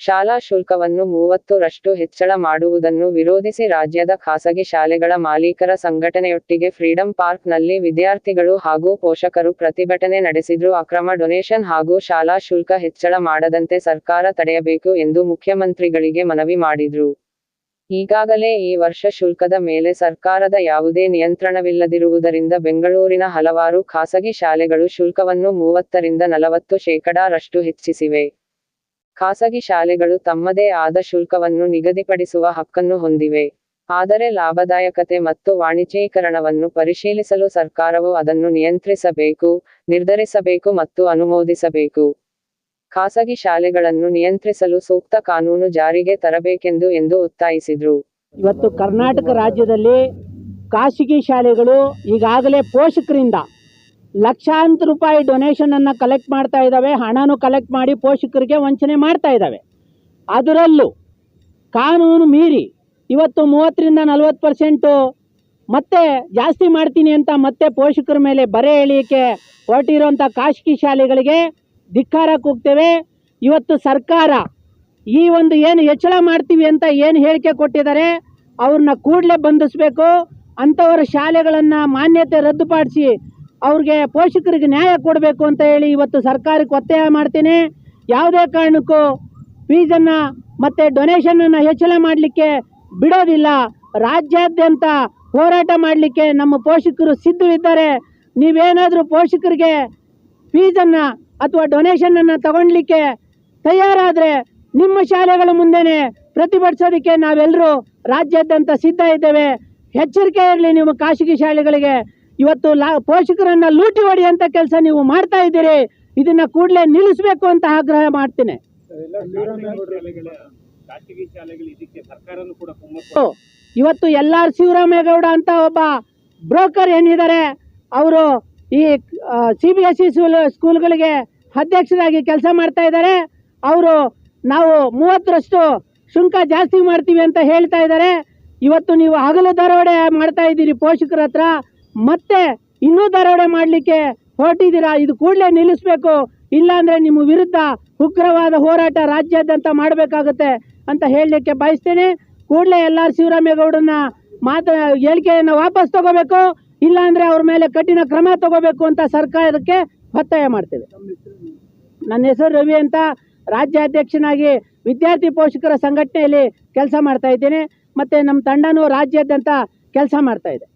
ಶಾಲಾ ಶುಲ್ಕವನ್ನು ಮೂವತ್ತು ರಷ್ಟು ಹೆಚ್ಚಳ ಮಾಡುವುದನ್ನು ವಿರೋಧಿಸಿ ರಾಜ್ಯದ ಖಾಸಗಿ ಶಾಲೆಗಳ ಮಾಲೀಕರ ಸಂಘಟನೆಯೊಟ್ಟಿಗೆ ಫ್ರೀಡಂ ಪಾರ್ಕ್ನಲ್ಲಿ ವಿದ್ಯಾರ್ಥಿಗಳು ಹಾಗೂ ಪೋಷಕರು ಪ್ರತಿಭಟನೆ ನಡೆಸಿದ್ರು. ಅಕ್ರಮ ಡೊನೇಷನ್ ಹಾಗೂ ಶಾಲಾ ಶುಲ್ಕ ಹೆಚ್ಚಳ ಮಾಡದಂತೆ ಸರ್ಕಾರ ತಡೆಯಬೇಕು ಎಂದು ಮುಖ್ಯಮಂತ್ರಿಗಳಿಗೆ ಮನವಿ ಮಾಡಿದ್ರು. ಈಗಾಗಲೇ ಈ ವರ್ಷ ಶುಲ್ಕದ ಮೇಲೆ ಸರ್ಕಾರದ ಯಾವುದೇ ನಿಯಂತ್ರಣವಿಲ್ಲದಿರುವುದರಿಂದ ಬೆಂಗಳೂರಿನ ಹಲವಾರು ಖಾಸಗಿ ಶಾಲೆಗಳು ಶುಲ್ಕವನ್ನು ಮೂವತ್ತರಿಂದ ನಲವತ್ತು ಶೇಕಡಾರಷ್ಟು ಹೆಚ್ಚಿಸಿವೆ. ಖಾಸಗಿ ಶಾಲೆಗಳು ತಮ್ಮದೇ ಆದ ಶುಲ್ಕವನ್ನು ನಿಗದಿಪಡಿಸುವ ಹಕ್ಕನ್ನು ಹೊಂದಿವೆ. ಆದರೆ ಲಾಭದಾಯಕತೆ ಮತ್ತು ವಾಣಿಜ್ಯೀಕರಣವನ್ನು ಪರಿಶೀಲಿಸಲು ಸರ್ಕಾರವು ಅದನ್ನು ನಿಯಂತ್ರಿಸಬೇಕು, ನಿರ್ಧರಿಸಬೇಕು ಮತ್ತು ಅನುಮೋದಿಸಬೇಕು. ಖಾಸಗಿ ಶಾಲೆಗಳನ್ನು ನಿಯಂತ್ರಿಸಲು ಸೂಕ್ತ ಕಾನೂನು ಜಾರಿಗೆ ತರಬೇಕೆಂದು ಎಂದು ಒತ್ತಾಯಿಸಿದರು. ಇವತ್ತು ಕರ್ನಾಟಕ ರಾಜ್ಯದಲ್ಲಿ ಖಾಸಗಿ ಶಾಲೆಗಳು ಈಗಾಗಲೇ ಪೋಷಕರಿಂದ ಲಕ್ಷಾಂತರ ರೂಪಾಯಿ ಡೊನೇಷನನ್ನು ಕಲೆಕ್ಟ್ ಮಾಡ್ತಾ ಇದ್ದಾವೆ, ಹಣನೂ ಕಲೆಕ್ಟ್ ಮಾಡಿ ಪೋಷಕರಿಗೆ ವಂಚನೆ ಮಾಡ್ತಾ ಇದ್ದಾವೆ. ಅದರಲ್ಲೂ ಕಾನೂನು ಮೀರಿ ಇವತ್ತು ಮೂವತ್ತರಿಂದ ನಲ್ವತ್ತು ಪರ್ಸೆಂಟು ಮತ್ತೆ ಜಾಸ್ತಿ ಮಾಡ್ತೀನಿ ಅಂತ ಮತ್ತೆ ಪೋಷಕರ ಮೇಲೆ ಬರೆ ಎಳಿಕೆ ಹೊರಟಿರೋಂಥ ಖಾಸಗಿ ಶಾಲೆಗಳಿಗೆ ಧಿಕ್ಕಾರ ಕೂಗ್ತೇವೆ. ಇವತ್ತು ಸರ್ಕಾರ ಈ ಒಂದು ಏನು ಹೆಚ್ಚಳ ಮಾಡ್ತೀವಿ ಅಂತ ಏನು ಹೇಳಿಕೆ ಕೊಟ್ಟಿದ್ದಾರೆ, ಅವ್ರನ್ನ ಕೂಡಲೇ ಬಂಧಿಸಬೇಕು. ಅಂಥವರ ಶಾಲೆಗಳನ್ನು ಮಾನ್ಯತೆ ರದ್ದುಪಡಿಸಿ ಅವ್ರಿಗೆ ಪೋಷಕರಿಗೆ ನ್ಯಾಯ ಕೊಡಬೇಕು ಅಂತ ಹೇಳಿ ಇವತ್ತು ಸರ್ಕಾರಕ್ಕೆ ಒತ್ತಾಯ ಮಾಡ್ತೀನಿ. ಯಾವುದೇ ಕಾರಣಕ್ಕೂ ಫೀಸನ್ನು ಮತ್ತು ಡೊನೇಷನನ್ನು ಹೆಚ್ಚಳ ಮಾಡಲಿಕ್ಕೆ ಬಿಡೋದಿಲ್ಲ. ರಾಜ್ಯಾದ್ಯಂತ ಹೋರಾಟ ಮಾಡಲಿಕ್ಕೆ ನಮ್ಮ ಪೋಷಕರು ಸಿದ್ಧವಿದ್ದಾರೆ ನೀವೇನಾದರೂ ಪೋಷಕರಿಗೆ ಫೀಸನ್ನು ಅಥವಾ ಡೊನೇಷನನ್ನು ತಗೊಳ್ಲಿಕ್ಕೆ ತಯಾರಾದರೆ ನಿಮ್ಮ ಶಾಲೆಗಳ ಮುಂದೆನೆ ಪ್ರತಿಭಟಿಸೋದಕ್ಕೆ ನಾವೆಲ್ಲರೂ ರಾಜ್ಯಾದ್ಯಂತ ಸಿದ್ಧ ಇದ್ದೇವೆ. ಎಚ್ಚರಿಕೆ ಇರಲಿ ನಿಮ್ಮ ಖಾಸಗಿ ಶಾಲೆಗಳಿಗೆ. ಇವತ್ತು ಲಾ ಪೋಷಕರನ್ನ ಲೂಟಿ ಹೊಡೆಯುವಂಥ ಕೆಲಸ ನೀವು ಮಾಡ್ತಾ ಇದ್ದೀರಿ. ಇದನ್ನ ಕೂಡಲೇ ನಿಲ್ಲಿಸಬೇಕು ಅಂತ ಆಗ್ರಹ ಮಾಡ್ತೇನೆ. ಇವತ್ತು ಎಲ್ ಆರ್ ಶಿವರಾಮೇಗೌಡ ಅಂತ ಒಬ್ಬ ಬ್ರೋಕರ್ ಏನಿದ್ದಾರೆ, ಅವರು ಈ ಸಿ ಬಿ ಎಸ್ ಇ ಸ್ಕೂಲ್ಗಳಿಗೆ ಅಧ್ಯಕ್ಷರಾಗಿ ಕೆಲಸ ಮಾಡ್ತಾ ಇದ್ದಾರೆ. ಅವರು ನಾವು ಮೂವತ್ತರಷ್ಟು ಶುಲ್ಕ ಜಾಸ್ತಿ ಮಾಡ್ತೀವಿ ಅಂತ ಹೇಳ್ತಾ ಇದ್ದಾರೆ. ಇವತ್ತು ನೀವು ಹಗಲು ದರೋಡೆ ಮಾಡ್ತಾ ಇದ್ದೀರಿ ಪೋಷಕರ ಹತ್ರ. ಮತ್ತೆ ಇನ್ನೂ ದರೋಡೆ ಮಾಡಲಿಕ್ಕೆ ಹೊರಟಿದ್ದೀರಾ? ಇದು ಕೂಡಲೇ ನಿಲ್ಲಿಸಬೇಕು. ಇಲ್ಲಾಂದರೆ ನಿಮ್ಮ ವಿರುದ್ಧ ಉಗ್ರವಾದ ಹೋರಾಟ ರಾಜ್ಯಾದ್ಯಂತ ಮಾಡಬೇಕಾಗುತ್ತೆ ಅಂತ ಹೇಳಲಿಕ್ಕೆ ಬಯಸ್ತೇನೆ. ಕೂಡಲೇ ಎಲ್ ಆರ್ ಶಿವರಾಮೇಗೌಡನ ಮಾತ, ಹೇಳಿಕೆಯನ್ನು ವಾಪಸ್ ತಗೋಬೇಕು. ಇಲ್ಲಾಂದರೆ ಅವ್ರ ಮೇಲೆ ಕಠಿಣ ಕ್ರಮ ತಗೋಬೇಕು ಅಂತ ಸರ್ಕಾರಕ್ಕೆ ಒತ್ತಾಯ ಮಾಡ್ತೇವೆ. ನನ್ನ ಹೆಸರು ರವಿ ಅಂತ ರಾಜ್ಯಾಧ್ಯಕ್ಷನಾಗಿ ವಿದ್ಯಾರ್ಥಿ ಪೋಷಕರ ಸಂಘಟನೆಯಲ್ಲಿ ಕೆಲಸ ಮಾಡ್ತಾ ಇದ್ದೇನೆ. ಮತ್ತು ನಮ್ಮ ತಂಡನೂ ರಾಜ್ಯಾದ್ಯಂತ ಕೆಲಸ ಮಾಡ್ತಾ ಇದೆ.